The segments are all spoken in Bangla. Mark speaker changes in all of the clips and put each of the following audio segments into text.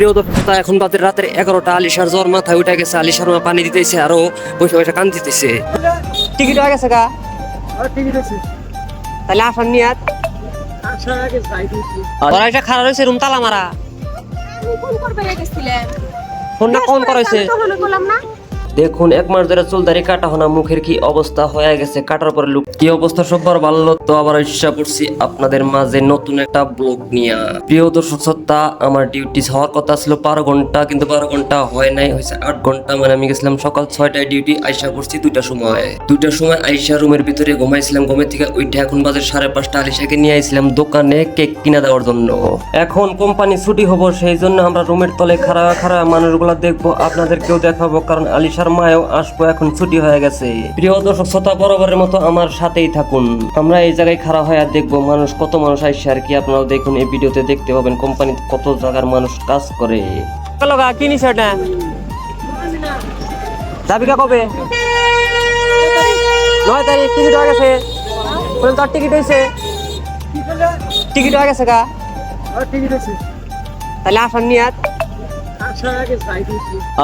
Speaker 1: প্রিয় দর্শকতা এখন বাদে রাতের এগারোটা। আলিশার জ্বর মাথায় উঠে গেছে। আলিশার মা পানি দিতেছে আরও বসে বসে কান দিতেছে। টিকিট হয়ে গেছে গা? তাহলে আসার নিয়াত। আর এটা খারাপ হয়েছে রুম তালা মারা।
Speaker 2: ফোন না রেখেছিলেন
Speaker 1: করা কোন দেখুন, এক মাস ধরে চুল দাড়ি কাটা হনা মুখের কি অবস্থা হয়ে গেছে? কাটার পরে লুক কি অবস্থা সবার ভালো তো আবার ইচ্ছা করছি আপনাদের মাঝে নতুন একটা ব্লগ নিয়ে। প্রিয় দর্শক শ্রোতা, আমার ডিউটি হওয়ার কথা ছিল বারো ঘণ্টা, কিন্তু বারো ঘণ্টা হয় নাই, হয়েছে আট ঘণ্টা। মানে আমি গেছিলাম সকাল ছয়টায় ডিউটি আইসা করছি দুইটা সময়। দুইটার সময় আইসা রুমের ভিতরে ঘুমাইছিলাম, ঘুমের থেকে ওইটা এখন বাজে সাড়ে পাঁচটা। আলিশাকে নিয়ে আইছিলাম দোকানে কেক কিনা দেওয়ার জন্য। এখন কোম্পানি ছুটি হব, সেই জন্য আমরা রুমের তলে খাড়া খাড়া মানুষগুলা দেখব, আপনাদেরকেও দেখাবো, কারণ আলিশার মায়ও আসব এখন ছুটি হয়ে গেছে। প্রিয় দর্শক শ্রোতা বরাবরের মতো আমার সাথেই থাকুন। আমরা এই জায়গায় খারাপ হয়ে আর দেখব মানুষ কত মানুষ আসছে আর কি আপনারাও দেখুন এই ভিডিওতে দেখতে পাবেন কোম্পানিতে কত জায়গার মানুষ কাজ করে। লগা কি নিছে ওটা? যাবি কবে? নয় তারিখ টিকিট হয়ে গেছে। বলেন তোর টিকিট হয়েছে? টিকিট হয়ে গেছে গা? তাহলে আসার নিয়াত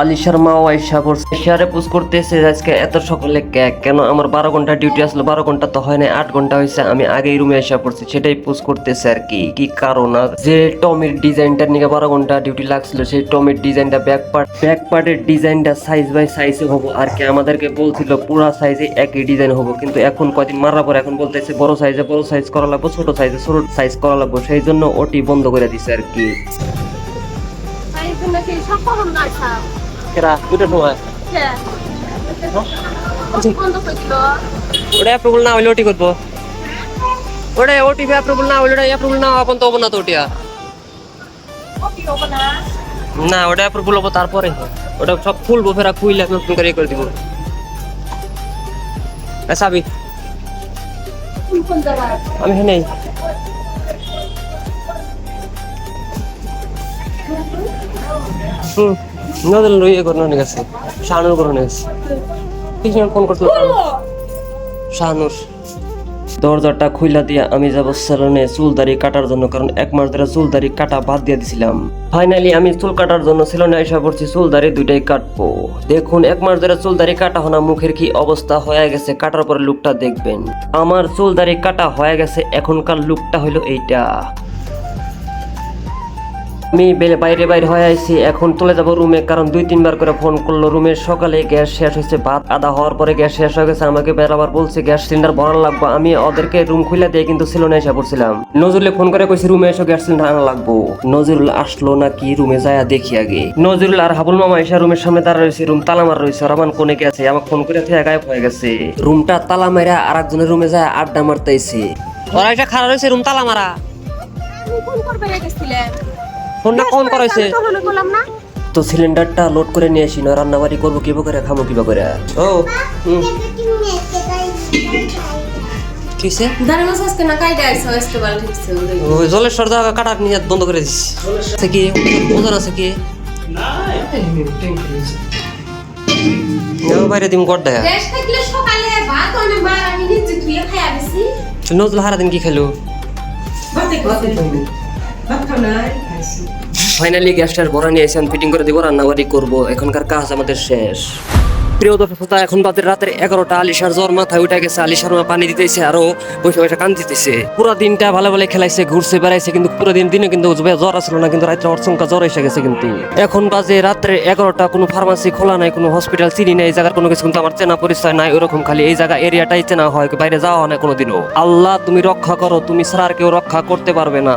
Speaker 1: আলিশার মা আইসা করছে। শেয়ারে পোস্ট করতেছে আজকে এত সকলে কেন আমার বারো ঘণ্টা ডিউটি আসলো? বারো ঘণ্টা তো হয় না আট ঘণ্টা হয়েছে, আমি আগেই রুমে পড়ছি, সেটাই পোস্ট করতেছে আর কি। কি কারণ? আর যে টমের ডিজাইনটা নিয়ে বারো ঘণ্টা ডিউটি লাগছিল, সেই টমের ডিজাইনটা ব্যাক পার্ট ব্যাক পার্টের ডিজাইনটা সাইজ বাই সাইজে হব। আর কি আমাদেরকে বলছিল পুরা সাইজে একই ডিজাইন হব। কিন্তু এখন কয়দিন মারার পর এখন বলতেছে বড় সাইজে বড় সাইজ করা লাগবো, ছোট সাইজে ছোট সাইজ করা লাগবো। সেই জন্য ওটি বন্ধ করে দিছে আর কি। ওটা অ্যাপ্রুভাল না হইলে ওটি করব ওটা ওটিপি অ্যাপ্রুভাল না হইলে ওটা অ্যাপ্রুভাল না হওয়া পর্যন্ত হব না তো
Speaker 2: না
Speaker 1: ওটা অ্যাপ্রুভাল হব তারপরে। ওটা সব খুলবো ফেরা খুইলে নতুন করে করে দিব। সাবি আমি হ্যাঁ হুম নদল করে নিয়ে গেছে শাহানুর করে নিয়ে গেছে কিছু ফোন করছিল শাহানুর। দরজাটা খুইলা দিয়ে আমি যাব সেলুনে চুল দাড়ি কাটার জন্য কারণ এক মাস ধরে চুল দাড়ি কাটা বাদ দিয়ে দিছিলাম। ফাইনালি আমি চুল কাটার জন্য সেলুনে এসে পড়ছি চুল দাড়ি দুইটাই কাটবো। দেখুন এক মাস ধরে চুল দাড়ি কাটা হনা মুখের কি অবস্থা হয়ে গেছে কাটার পরে লুকটা দেখবেন। আমার চুল দাড়ি কাটা হয়ে গেছে এখনকার লুকটা হলো এইটা। আমি বেলে বাইরে বাইরে হয়ে আইছি। এখন চলে যাব রুমে, কারণ দুই তিনবার করে ফোন করল। রুমে সকালে গ্যাস শেষ হয়েছে, ভাত আদা হওয়ার পরে গ্যাস শেষ হয়ে গেছে। আমাকে বেড়াবার বলছে, গ্যাস সিলিন্ডার ভরা লাগবো। আমি ওদেরকে রুম খুলে দিয়ে কিন্তু ছিল না এসে পড়ছিলাম। নজরুলে ফোন করে কইছি, রুমে এসে, গ্যাস সিলিন্ডার আনা লাগবো। নজরুল আসলো নাকি রুমে যায় দেখি আগে। নজরুল আর হাবুল মামা এসে রুমের সামনে দাঁড়া রয়েছে। রুম তালা মারা রয়েছে। রমান কোনে গেছে। আমাকে ফোন করে থেকে গায়েব হয়ে গেছে। রুমটা তালা মারা আর একজনের রুমে যায় আড্ডা মারতেছে ওরা এটা খারাপ রয়েছে রুম তালা মারা।
Speaker 2: ফোন করবে রেখেছিলেন
Speaker 1: ফোনটা কোন করাইছে।
Speaker 2: তখন করলাম
Speaker 1: তো সিলিন্ডারটা লোড করে নিয়ে আসি না রান্নাবাড়ি করব কিবা করে খামো কিবা করে। ও হুম। কিসে?
Speaker 2: দাঁড়ে মাছ আজকে না কাইডে আইছো এস্টেবাল ঠিকছে
Speaker 1: ওই জলের সর্দা কাটা নিয়ে বন্ধ করে আছে কি? ওজন আছে কি? না বাইরে দিম কর দেখা
Speaker 2: গ্যাস থাকলে সকালে ভাত অনেক মার আমি নিজে ধুয়ে খাইয়া দিছি।
Speaker 1: নজল হারা দিন কি খেলো? ফাইনালি গ্যাসটার ভরা নিয়ে এসে ফিটিং করে দিব রান্নাবাড়ি করব। এখনকার কাজ আমাদের শেষ। প্রিয় দর্শক শ্রোতা, এখন বাজে রাতের এগারোটা আলিশার জ্বর মাথায় উঠে গেছে আলিশার মা পানি দিতেছে আরও বসে বসে কান দিতেছে। পুরো দিনটা ভালো ভালো খেলাইছে ঘুরছে বেড়াইছে কিন্তু পুরো দিন দিনে কিন্তু জ্বর আসলো না কিন্তু রাত্রে অর্চঙ্কা জ্বর এসে গেছে কিন্তু। এখন বাজে রাত্রে এগারোটা কোনো ফার্মাসি খোলা নাই কোনো হসপিটাল চিনি নাই এই জায়গার কোনো কিছু কিন্তু আমার চেনা পরিচয় নাই ওরকম খালি এই জায়গা এরিয়াটাই চেনা হয় বাইরে যাওয়া হয় না কোনোদিনও। আল্লাহ তুমি রক্ষা করো তুমি ছাড়া আর কেউ রক্ষা করতে পারবে না।